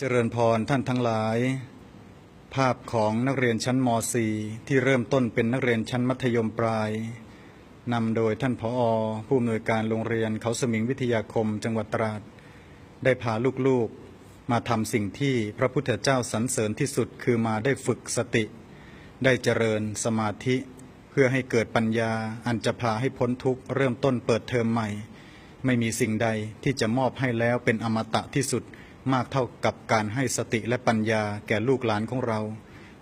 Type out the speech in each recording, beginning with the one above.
เจริญพรท่านทั้งหลาย ภาพของนักเรียนชั้นม .4 ที่เริ่มต้นเป็นนักเรียนชั้นมัธยมปลายนำโดยท่านผอผู้อำนวยการโรงเรียนเขาสมิงวิทยาคมจังหวัดตราด ได้พาลูกๆ มาทำสิ่งที่พระพุทธเจ้าสรรเสริญที่สุดคือมาได้ฝึกสติ ได้เจริญสมาธิ เพื่อให้เกิดปัญญาอันจะพาให้พ้นทุกข์เริ่มต้นเปิดเทอมใหม่ ไม่มีสิ่งใดที่จะมอบให้แล้วเป็นอมตะที่สุด มากเท่ากับการให้สติและปัญญาแก่ลูกหลานของเรา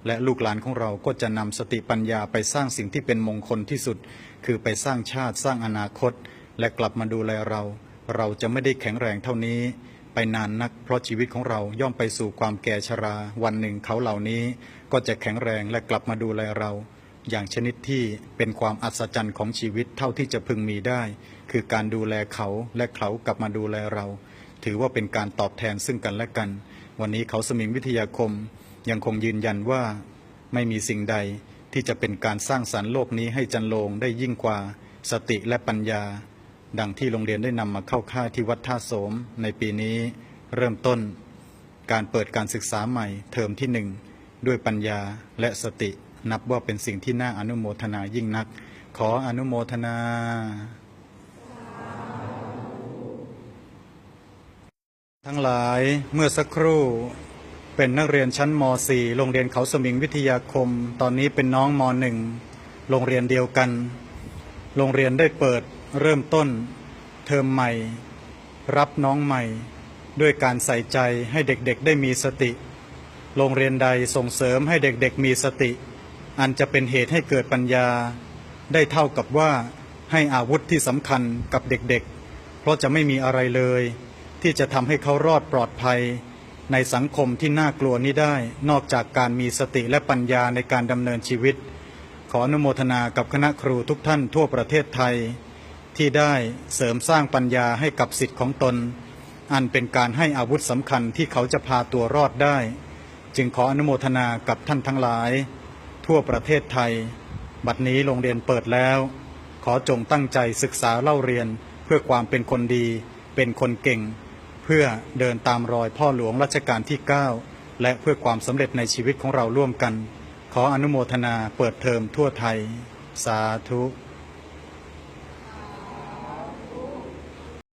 และลูกหลานของเราก็จะนำสติปัญญาไปสร้างสิ่งที่เป็นมงคลที่สุด คือไปสร้างชาติสร้างอนาคต และกลับมาดูแลเรา เราจะไม่ได้แข็งแรงเท่านี้ ไปนานนัก เพราะชีวิตของเราย่อมไปสู่ความแก่ชรา วันหนึ่งเขาเหล่านี้ ก็จะแข็งแรงและกลับมาดูแลเรา อย่างชนิดที่เป็นความอัศจรรย์ของชีวิตเท่าที่จะพึงมีได้ คือการดูแลเขาและเขากลับมาดูแลเรา ถือว่าเป็นการตอบแทนซึ่งกันและกัน วันนี้เขาสมิงวิทยาคมยังคงยืนยันว่าไม่มีสิ่งใดที่จะเป็นการสร้างสรรค์โลกนี้ให้จันโลงได้ยิ่งกว่าสติและปัญญา ดังที่โรงเรียนได้นำมาเข้าค่ายที่วัดท่าโสม ในปีนี้เริ่มต้น การเปิดการศึกษาใหม่เทอมที่หนึ่งด้วยปัญญาและสตินับว่าเป็นสิ่งที่น่าอนุโมทนายิ่งนัก ขออนุโมทนา ทั้งหลายเมื่อสักครู่เป็นนักเรียนชั้นม .4 โรงเรียนเขาสมิงวิทยาคม ตอนนี้เป็นน้องม .1 โรงเรียนเดียวกัน โรงเรียนได้เปิดเริ่มต้น เทอมใหม่ รับน้องใหม่ ด้วยการใส่ใจให้เด็กๆได้มีสติ โรงเรียนใดส่งเสริมให้เด็กๆมีสติ อันจะเป็นเหตุให้เกิดปัญญา ได้เท่ากับว่าให้อาวุธที่สำคัญกับเด็กๆ เพราะจะไม่มีอะไรเลย ที่จะทำให้เขารอดปลอดภัย ในสังคมที่น่ากลัวนี้ได้ นอกจากการมีสติและปัญญาในการดำเนินชีวิต ขออนุโมทนากับคณะครูทุกท่านทั่วประเทศไทย ที่ได้เสริมสร้างปัญญาให้กับสิทธิ์ของตน อันเป็นการให้อาวุธสำคัญที่เขาจะพาตัวรอดได้ จึงขออนุโมทนากับท่านทั้งหลาย ทั่วประเทศไทย บัดนี้โรงเรียนเปิดแล้ว ขอจงตั้งใจศึกษาเล่าเรียนเพื่อความเป็นคนดี เป็นคนเก่ง เพื่อเดินตามรอยพ่อหลวงรัชกาลที่ 9 และเพื่อความสำเร็จในชีวิตของเราร่วมกัน ขออนุโมทนาเปิดเทอมทั่วไทย สาธุ